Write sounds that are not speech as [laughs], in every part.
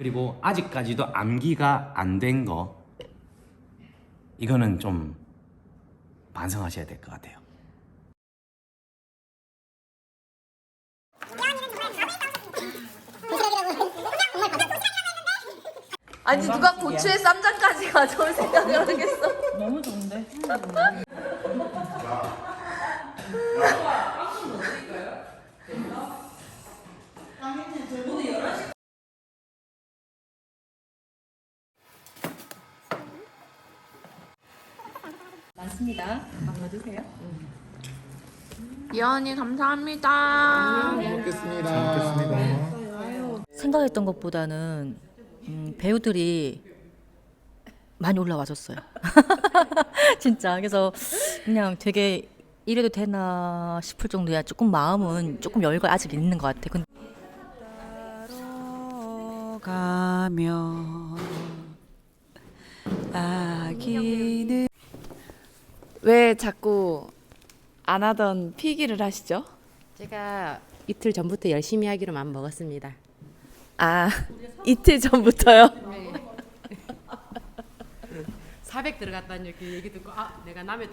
그리고 아직까지도 암기가 안 된 거 이거는 좀 반성하셔야 될 것 같아요. 아니 누가 고추에 쌈장까지 가져올 생각을 하겠어. 너무 좋은데? 많습니다. 한번 드세요. 이언니 감사합니다. 생각했던 것보다는 음, 배우들이 많이 올라와줬어요. [laughs] 진짜 그래서 그냥 되게 이래도 되나 싶을 정도야 조금 마음은 조금 여유가 아직 있는 것 같아. 근데 가면 아기는 왜 자꾸 안 하던 피기를 하시죠? 제가 이틀 전부터 열심히 하기로 마음 먹었습니다. 아 이틀 전부터요? [laughs] 400 들어갔다는 얘기, 얘기 듣고 아 내가 남의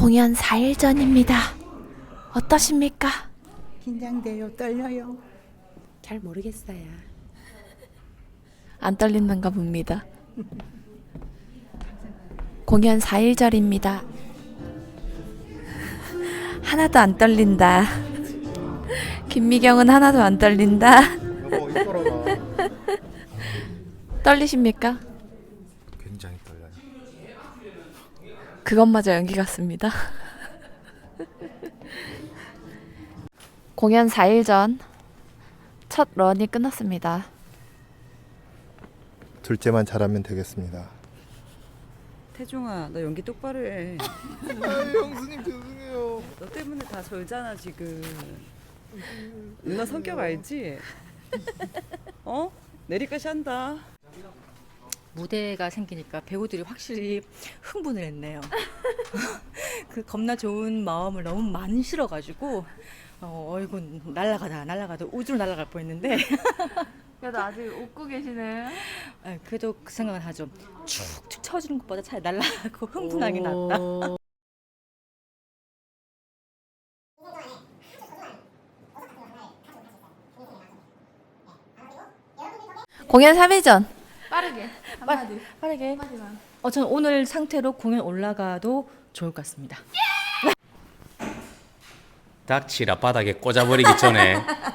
공연 4일 전입니다. 어떠십니까? 긴장돼요, 떨려요. 잘 모르겠어요. 안 떨리는가 봅니다. 공연 4일 전입니다. 하나도 안 떨린다. 김미경은 하나도 안 떨린다. 떨리십니까? 그것마저 연기 같습니다. [laughs] 공연 4일 전 첫 런이 끝났습니다. 둘째만 잘하면 되겠습니다. 태종아, 너 연기 똑바로 해. [laughs] 형수님 죄송해요. 너 때문에 다 절잖아 지금. 누나 성격 알지? [laughs] 어? 내리까지 한다. 무대가 생기니까 배우들이 확실히 흥분을 했네요. [laughs] 그 겁나 좋은 마음을 너무 많이 실어가지고 어, 어이구 날라가다 날라가다 우주로 날아갈 뻔했는데 [laughs] 그래도 아직 웃고 계시네요. 아, 그래도 그 생각은 하죠. 축축 쳐주는 것보다 차라리 날라가고 흥분하기 낫다. 공연 3일 전 빠르게. 어, 저는 오늘 상태로 공연 올라가도 좋을 것 같습니다. 닥치라 바닥에 꽂아버리기 전에 [laughs]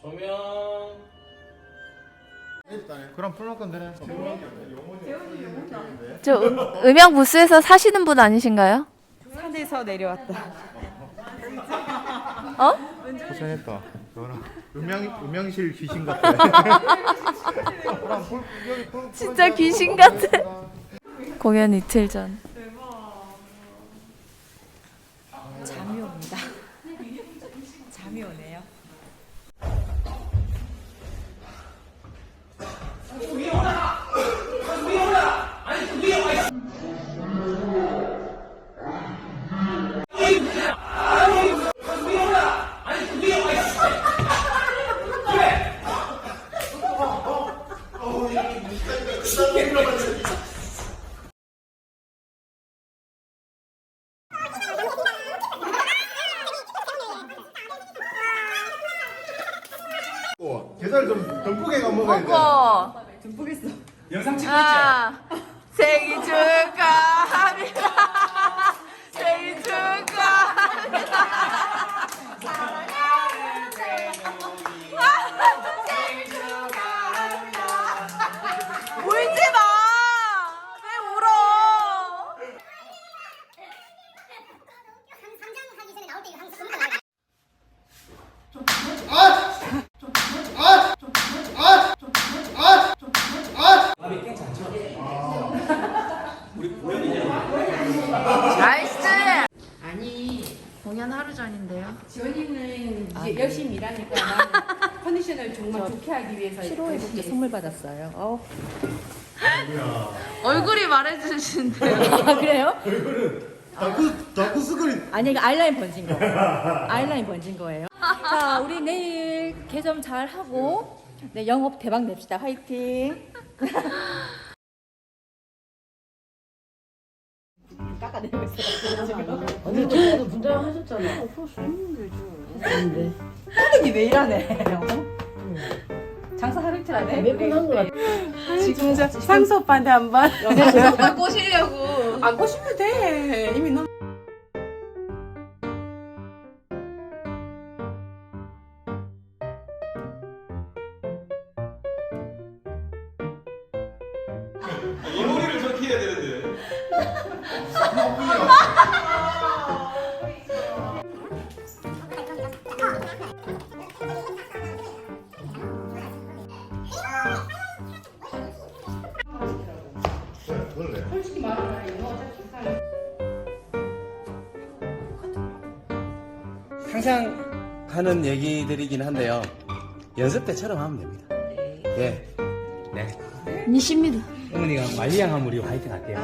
조명 그럼 풀놓 건드려. 저 음, 음향 부스에서 사시는 분 아니신가요? 산에서 내려왔다. 어? 고생했다. 너는 음향 음향실 귀신 같아. 진짜 귀신 같아. [laughs] 공연 이틀 전. 잠이 옵니다. 잠이 오네요. 계절 좀 듬뿍에 가 먹어야 돼. 먹어. 영상 찍고 아, 생일 축하합니다. 생일 축하합니다. 생일 축하합니다. 울지 마. 왜 울어? 상장하기 전에 나올 때 이거 항상 한번 나와요. 나이스. 아니 공연 하루 전인데요. 지원이는 이제 열심히 일하니까 나는 컨디션을 정말 좋게 하기 위해서 7호에 진짜 선물 받았어요. 어. 얼굴이 말해주신대요. [laughs] 아, 그래요? 자꾸 자꾸 스크린. 아니 이거 아이라인 번진 거. 아이라인 번진 거예요. 자, 우리 내일 개점 잘 하고 네, 영업 대박 냅시다. 화이팅. 깎아내고 있어요. 지금. 언니 저도 분장 하셨잖아요. 하는데. 왜 이러네. 장사 하루 이틀 안 해? 몇분 한 거 같아. 지금 상수 오빠한테 한번 오빠 꼬시려고. 안 꼬시면 돼 이미 너무 항상 하는 얘기들이긴 한데요. 연습 때처럼 하면 됩니다. 네. 네. 니십니다. 어머니가 말리양 하면 우리 화이팅 할게요.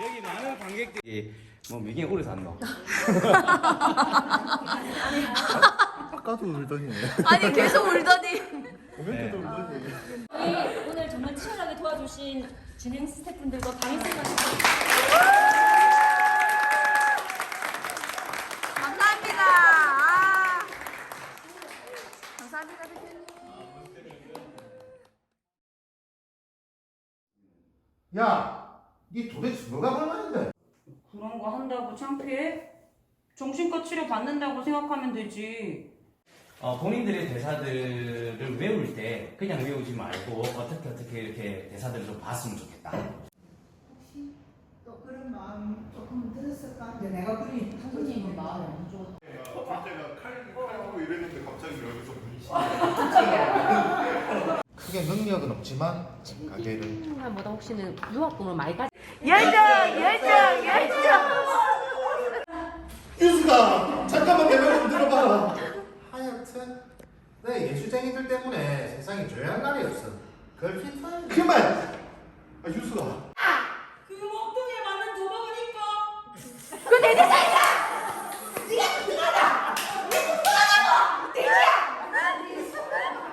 여기 많은 관객들이 뭐 미개 오래 샀노? [laughs] 아까도 울더니. 아니 계속 울더니. 코멘트도 울더니. 오늘 정말 치열하게 도와주신 진행 스태프분들과 강의쌤까지 감사합니다. 아. 감사합니다, 대표님. 야, 니 도대체 뭐가 불만인데? 그런 거 한다고 창피해? 정신과 치료 받는다고 생각하면 되지. 어, 본인들의 대사들을 외울 때 그냥 외우지 말고 어떻게 어떻게 이렇게 대사들을 좀 봤으면 좋겠다. 또 그런 마음 조금 들었을까? 근데 내가 그리 선생님은 마음이 안 좋아. 둘째가 칼 칼고 이랬는데 갑자기 여기서 문이 [laughs] 크게 능력은 없지만 가게를 보다 혹시는 유학금을 많이 가 열정, 열정, 열정. 유수가 잠깐만 내 말 좀 들어봐. 내 예술쟁이들 때문에 세상이 조용한 날이 없어. 그걸 피터는 그만. 아 유수가. 그 먹통에 맞는 도박이니까.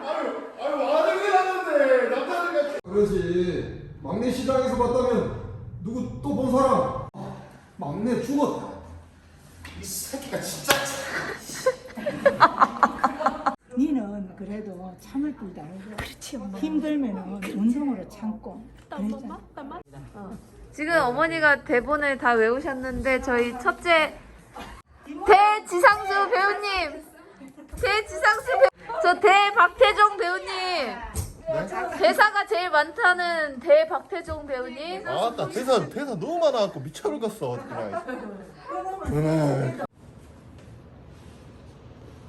아유 아유 아들이 하는데 남자들 같이. 그러지 막내 시장에서 봤다면 누구 또 본 사람 막내 죽었다 이 새끼가 진짜. 니는 그래도 참을 줄도 알고 힘들면은 운동으로 참고. 그랬잖아. 지금 어머니가 대본을 다 외우셨는데 저희 첫째 대지상수 배우님, 대지상수 배우, 저 대박태종 배우님, 대사가 제일 많다는 대박태종 배우님. 아나 대사 대사 너무 많아갖고 미쳐버렸어 그날. 그날.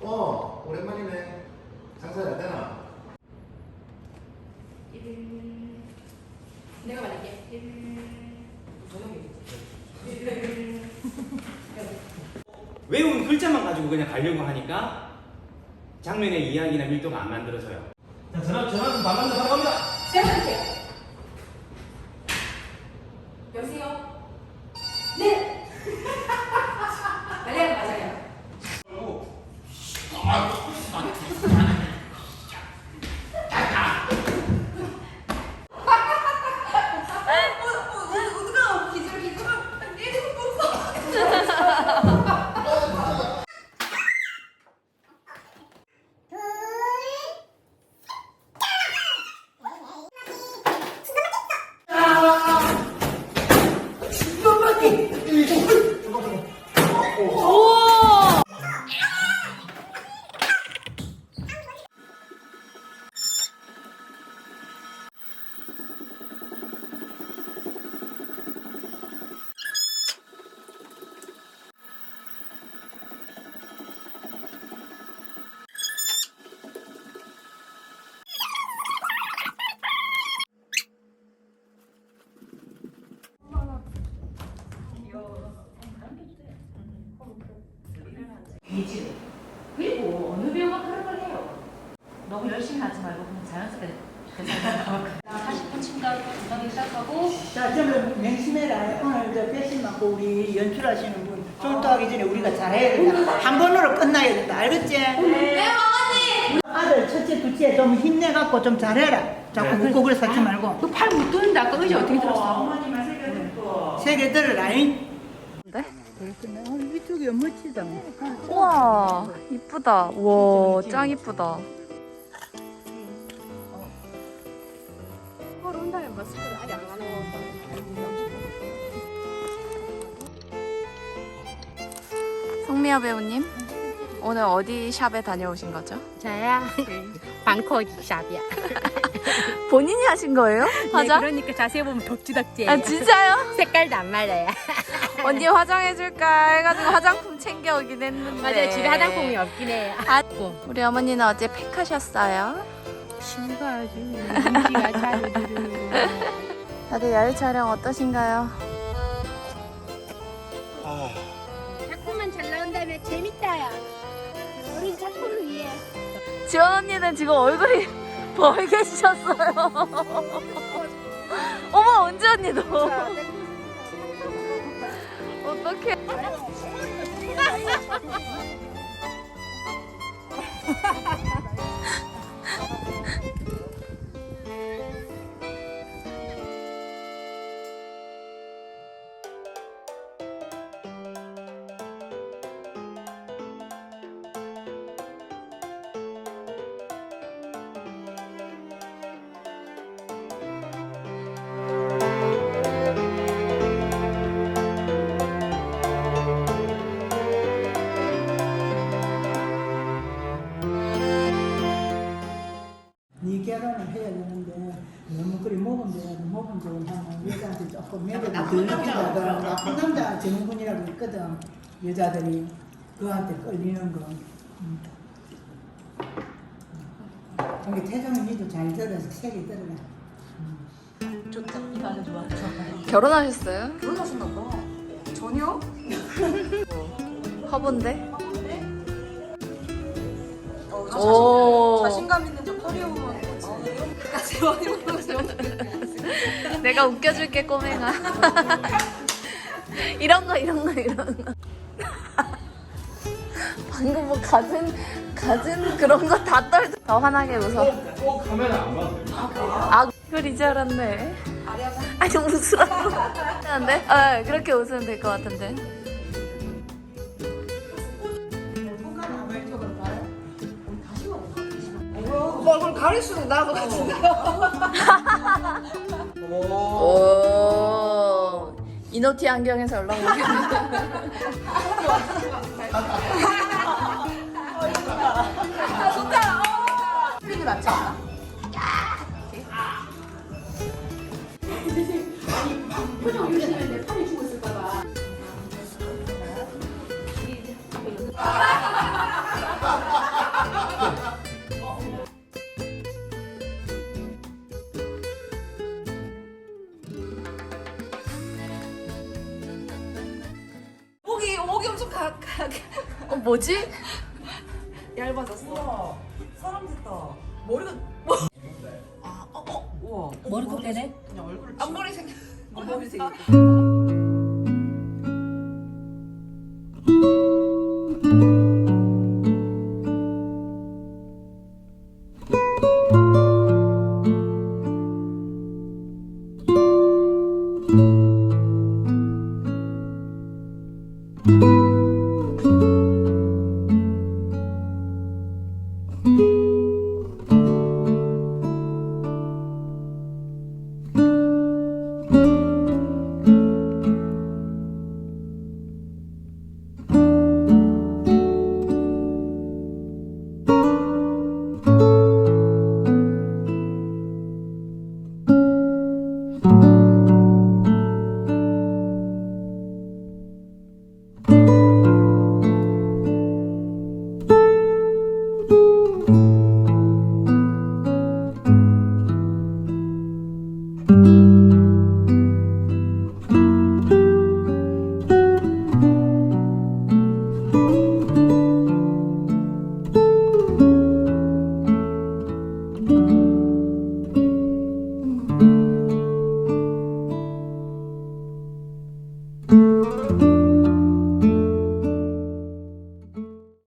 어 오랜만이네. 장사 잘 되나? 내가 말할게 외운 글자만 가지고 그냥 가려고 하니까 장면의 이야기나 밀도가 안 만들어져요. 자, 전화 전화 좀 반만 더 갑니다. 여보세요? 네! 맞아요, 맞아요. 이지 그리고 어느 배우가 그런 걸 해요. 너무 열심히 하지 말고 그냥 자연스럽게 괜찮아요. 40분 침가 중간에 시작 하고 자, 저는 맹심해라. 오늘 저 배신 맞고 우리 연출하시는 분 졸도하기 전에 우리가 잘해야 된다. 한 번으로 끝나야 된다. 알겠지? 네, 어머니! 아들 첫째, 둘째 좀 힘내갖고 좀 잘해라. 자꾸 묻고 그래서 하지 말고. 팔못 드는데 아까 의자 어떻게 들었어? 어머니만 세개 듣고. 세개 들으라잉. 네? 어, 이쪽이 멋지다. 우와 이쁘다. 우와 짱 이쁘다. 성미아 배우님 오늘 어디 샵에 다녀오신 거죠? 저야 방콕 샵이야. [laughs] 본인이 하신 거예요? 화장? 그러니까 자세히 보면 덕지덕지. 아 진짜요? 색깔도 안 말라요. [laughs] 언니 화장해줄까 해가지고 화장품 챙겨오긴 했는데 맞아요. 집에 화장품이 없긴 해요. 아, 우리 어머니는 어제 팩하셨어요? 아주 인지가 잘. 다들 야외 촬영 어떠신가요? 작품만 잘 나온다면 재밌다야. 우리 작품을 위해. 지원 언니는 지금 얼굴이 [laughs] 벌개지셨어요. [laughs] 어머 은지 언니도. [laughs] 어떡해. 매력이 덜 느낀다더라. 나쁜 남자 정군이라고 있거든. 여자들이 그한테 끌리는 거. 음. 여기 태정이 니도 잘 들어서 색이 들어라. 결혼하셨어요? 결혼하셨나 봐. 전혀? [laughs] 화분데? 오. 자신감 있는 보면 내가 웃겨줄게 꼬맹아. [laughs] 이런 거 이런 거 이런 거. [laughs] 방금 뭐 가진 가진 그런 거 다 떨. 더 환하게 웃어. 꼭 카메라 안 봐도 돼. 아 그걸 이제 알았네. 아니 웃으라고. [laughs] 근데 아 그렇게 웃으면 될 것 같은데. 얼굴 가릴수록 나도 같은데. 오. 이노티 안경에서 연락 오겠네. 핀이 맞지 않아? 표정 유지하면 내 가. 어 뭐지? 얇아졌어. 사람 됐다. 머리가 아, 어, 어. 우와. 머리 꼭 되네? 그냥 얼굴 앞머리 생 앞머리 생겼다.